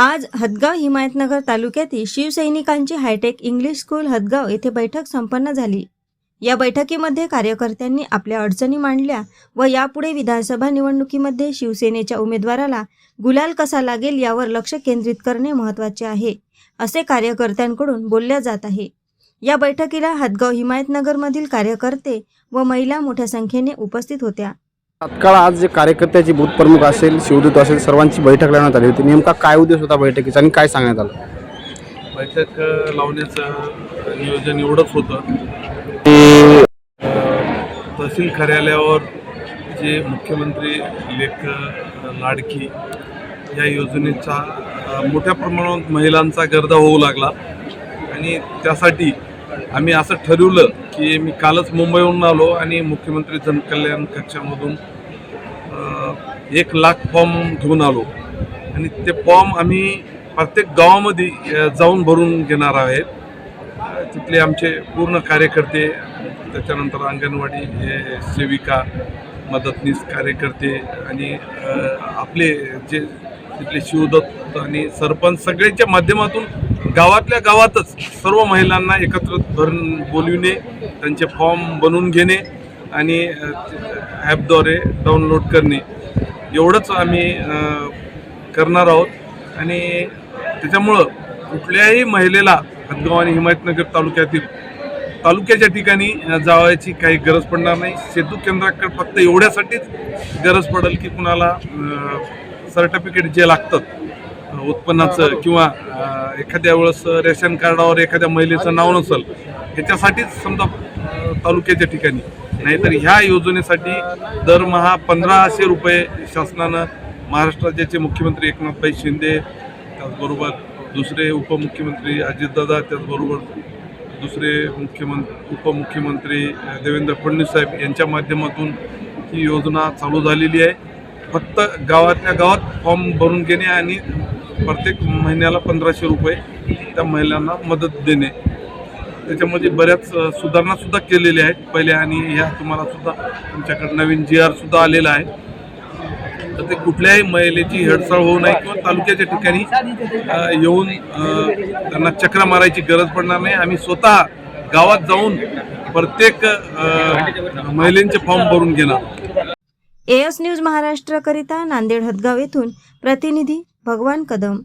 आज हदगाव हिमायतनगर तालुक्यातील शिवसैनिकांची hi tech English school Hadgaon येथे बैठक संपन्न झाली. या बैठकीमध्ये कार्यकर्त्यांनी आपल्या अडचणी मांडल्या व यापुढे विधानसभा निवडणुकीमध्ये शिवसेनेच्या उमेदवाराला गुलाल कसा लागेल यावर लक्ष केंद्रित करणे महत्त्वाचे आहे असे कार्यकर्त्यांकडून बोलल्या जात आहे. या बैठकीला हदगाव हिमायतनगरमधील कार्यकर्ते व महिला मोठ्या संख्येने उपस्थित होत्या. तात्काळ आज जे कार्यकर्त्याची बूथ प्रमुख असेल शिवदूत असेल सर्वांची बैठक लावण्यात आली होती. नेमका काय उद्देश होता बैठकीचा आणि काय सांगण्यात आलं? बैठक लावण्याचं नियोजन एवढंच होतं. अ, तहसील कार्यालयावर जे मुख्यमंत्री लेख लाडकी या योजनेचा मोठ्या प्रमाणात महिलांचा गर्दा होऊ लागला. आणि त्यासाठी आम्ही असं ठरवलं की मी कालच मुंबईहून आलो आणि मुख्यमंत्री जनकल्याण कक्षामधून एक लाख फॉर्म घेऊन आलो. आणि ते फॉर्म आम्ही प्रत्येक गावामध्ये जाऊन भरून घेणार आहेत. तिथले आमचे पूर्ण कार्यकर्ते त्याच्यानंतर अंगणवाडी हे सेविका मदतनीस कार्यकर्ते आणि आपले जे तिथले शिवदत्त आणि सरपंच सगळ्यांच्या माध्यमातून गावातल्या गावातच सर्व महिलांना एकत्र धरून बोलविणे त्यांचे फॉर्म बनवून घेणे आणि ॲपद्वारे डाउनलोड करणे. एवढंच आम्ही करणार आहोत. आणि त्याच्यामुळं कुठल्याही महिलेला हदगाव आणि हिमायतनगर तालुक्यातील तालुक्याच्या ठिकाणी जावायची काही गरज पडणार नाही. सेतू केंद्राकडे फक्त एवढ्यासाठीच गरज पडेल की कुणाला सर्टिफिकेट जे लागतात उत्पन्नाचं किंवा एखाद्या वेळेस रेशन कार्डावर एखाद्या महिलेचं नाव नसेल ह्याच्यासाठीच समजा तालुक्याच्या ठिकाणी. नाहीतर ह्या योजनेसाठी दरमहा पंधराशे रुपये शासनानं महाराष्ट्राचे मुख्यमंत्री एकनाथभाई शिंदे त्याचबरोबर दुसरे उपमुख्यमंत्री अजितदादा त्याचबरोबर दुसरे मुख्यमंत्री उपमुख्यमंत्री देवेंद्र फडणवीस साहेब यांच्या माध्यमातून ही योजना चालू झालेली आहे. फक्त गावातल्या गावात फॉर्म भरून घेणे आणि प्रत्येक महिन्याला पंधराशे रुपये त्या महिलांना मदत देणे. त्याच्यामध्ये बऱ्याच सुधारणासुद्धा केलेल्या आहेत. पहिल्या आणि ह्या तुम्हाला सुद्धा तुमच्याकडे नवीन जी आर सुद्धा आलेला आहे. तर ते कुठल्याही महिलेची हेडसाळ होऊ नये किंवा तालुक्याच्या ठिकाणी येऊन त्यांना चक्रा मारायची गरज पडणार नाही. आम्ही स्वतः गावात जाऊन प्रत्येक महिलेंचे फॉर्म भरून घेणार. एएस न्यूज महाराष्ट्रकरिता नांदेड हदगाव येथून प्रतिनिधी ભગવાન કદમ